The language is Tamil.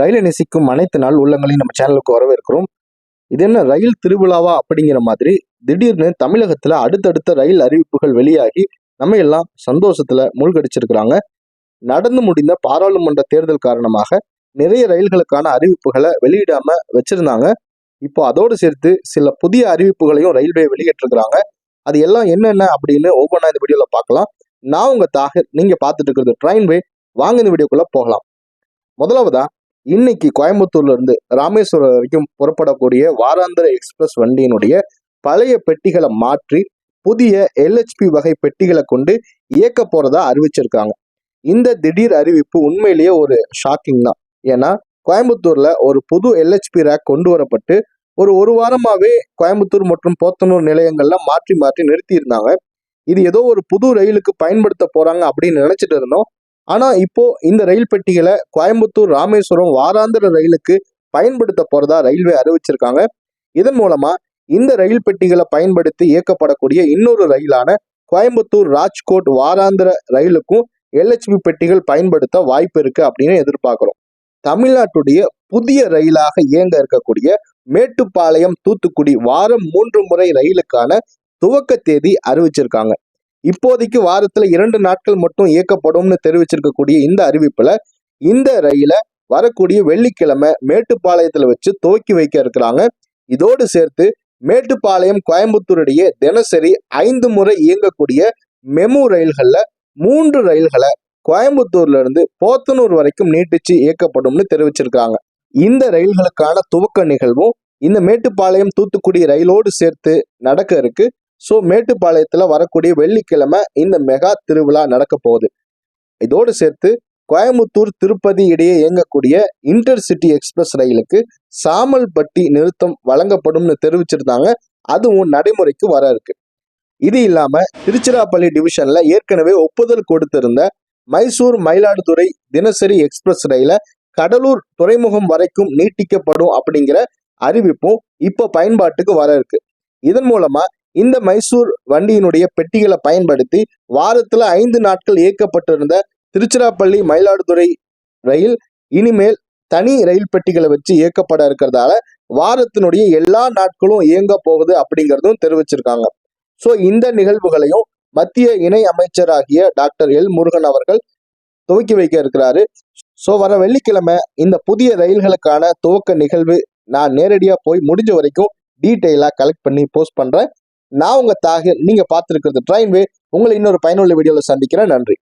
ரயிலை நேசிக்கும் அனைத்து நாள் உள்ளங்களையும் நம்ம சேனலுக்கு வரவேற்கிறோம். இது என்ன ரயில் திருவிழாவா அப்படிங்கிற மாதிரி திடீர்னு தமிழகத்துல அடுத்தடுத்த ரயில் அறிவிப்புகள் வெளியாகி நம்ம எல்லாம் சந்தோஷத்துல மூழ்கடிச்சிருக்கிறாங்க. நடந்து முடிந்த பாராளுமன்ற தேர்தல் காரணமாக நிறைய ரயில்களுக்கான அறிவிப்புகளை வெளியிடாம வச்சிருந்தாங்க. இப்போ அதோடு சேர்த்து சில புதிய அறிவிப்புகளையும் ரயில்வே வெளியிட்டிருக்கிறாங்க. அது எல்லாம் என்னென்ன அப்படின்னு ஒவ்வொன்றா இந்த வீடியோல பார்க்கலாம். நான் உங்க தாகர் நீங்க பார்த்துட்டு இருக்கிறது ட்ரெயின்வே வாங்க இந்த வீடியோக்குள்ள போகலாம். முதலாவதா இன்னைக்கு கோயம்புத்தூர்ல இருந்து ராமேஸ்வரம் வரைக்கும் புறப்படக்கூடிய வாராந்திர எக்ஸ்பிரஸ் வண்டியினுடைய பழைய பெட்டிகளை மாற்றி புதிய எல்ஹெச்பி வகை பெட்டிகளை கொண்டு இயக்க போறதா அறிவிச்சிருக்காங்க. இந்த திடீர் அறிவிப்பு உண்மையிலேயே ஒரு ஷாக்கிங் தான். ஏன்னா கோயம்புத்தூர்ல ஒரு புது எல்ஹெச்பி ரேக் கொண்டு வரப்பட்டு ஒரு ஒரு வாரமாவே கோயம்புத்தூர் மற்றும் போத்தனூர் நிலையங்கள்ல மாற்றி மாற்றி நிறுத்தி இருந்தாங்க இது ஏதோ ஒரு புது ரயிலுக்கு பயன்படுத்த போறாங்க அப்படின்னு நினைச்சிட்டு இருந்தோம். ஆனா இப்போ இந்த ரயில் பெட்டிகளை கோயம்புத்தூர் ராமேஸ்வரம் வாராந்திர ரயிலுக்கு பயன்படுத்த போறதா ரயில்வே அறிவிச்சிருக்காங்க. இதன் மூலமா இந்த ரயில் பெட்டிகளை பயன்படுத்தி இயக்கப்படக்கூடிய இன்னொரு ரயிலான கோயம்புத்தூர் ராஜ்கோட் வாராந்திர ரயிலுக்கும் எல்ஹெச்பி பெட்டிகள் பயன்படுத்த வாய்ப்பு இருக்கு அப்படின்னு எதிர்பார்க்கிறோம். தமிழ்நாட்டுடைய புதிய ரயிலாக இயங்க இருக்கக்கூடிய மேட்டுப்பாளையம் தூத்துக்குடி வாரம் மூன்று முறை ரயிலுக்கான துவக்க தேதி அறிவிச்சிருக்காங்க. இப்போதைக்கு வாரத்துல இரண்டு நாட்கள் மட்டும் இயக்கப்படும்னு தெரிவிச்சிருக்கக்கூடிய இந்த அறிவிப்புல இந்த ரயிலை வரக்கூடிய வெள்ளிக்கிழமை மேட்டுப்பாளையத்துல வச்சு துவக்கி வைக்க இருக்கிறாங்க. இதோடு சேர்த்து மேட்டுப்பாளையம் கோயம்புத்தூர் இடையே தினசரி ஐந்து முறை இயங்கக்கூடிய மெமு ரயில்கள்ல மூன்று ரயில்களை கோயம்புத்தூர்ல இருந்து போத்தனூர் வரைக்கும் நீட்டிச்சு இயக்கப்படும்னு தெரிவிச்சிருக்காங்க இந்த ரயில்களுக்கான துவக்க நிகழ்வும் இந்த மேட்டுப்பாளையம் தூத்துக்குடி ரயிலோடு சேர்த்து நடக்க இருக்கு. ஸோ மேட்டுப்பாளையத்தில் வரக்கூடிய வெள்ளிக்கிழமை இந்த மெகா திருவிழா நடக்க போகுது. இதோடு சேர்த்து கோயம்புத்தூர் திருப்பதி இடையே இயங்கக்கூடிய இன்டர்சிட்டி எக்ஸ்பிரஸ் ரயிலுக்கு சாமல்பட்டி நிறுத்தம் வழங்கப்படும்னு தெரிவிச்சிருந்தாங்க. அதுவும் நடைமுறைக்கு வர இருக்கு. இது இல்லாம திருச்சிராப்பள்ளி டிவிஷன்ல ஏற்கனவே ஒப்புதல் கொடுத்திருந்த மைசூர் மயிலாடுதுறை தினசரி எக்ஸ்பிரஸ் ரயில கடலூர் துறைமுகம் வரைக்கும் நீட்டிக்கப்படும் அப்படிங்கிற அறிவிப்பும் இப்போ பயன்பாட்டுக்கு வர இருக்கு. இதன் மூலமா இந்த மைசூர் வண்டியினுடைய பெட்டிகளை பயன்படுத்தி வாரத்தில் ஐந்து நாட்கள் இயக்கப்பட்டிருந்த திருச்சிராப்பள்ளி மயிலாடுதுறை ரயில் இனிமேல் தனி ரயில் பெட்டிகளை வச்சு இயக்கப்பட இருக்கிறதால வாரத்தினுடைய எல்லா நாட்களும் இயங்க போகுது அப்படிங்கிறதும் தெரிவிச்சிருக்காங்க. ஸோ இந்த நிகழ்வுகளையும் மத்திய இணை அமைச்சராகிய டாக்டர் எல் முருகன் அவர்கள் துவக்கி வைக்க இருக்கிறாரு. ஸோ வர வெள்ளிக்கிழமை இந்த புதிய ரயில்களுக்கான துவக்க நிகழ்வு நான் நேரடியாக போய் முடிஞ்ச வரைக்கும் டீட்டெயிலாக கலெக்ட் பண்ணி போஸ்ட் பண்ணுறேன் நான் உங்கள் தாகு நீங்கள் பார்த்துருக்கிறது. ட்ரெயின்வே உங்களை இன்னொரு பயனுள்ள வீடியோவில் சந்திக்கிறேன். நன்றி.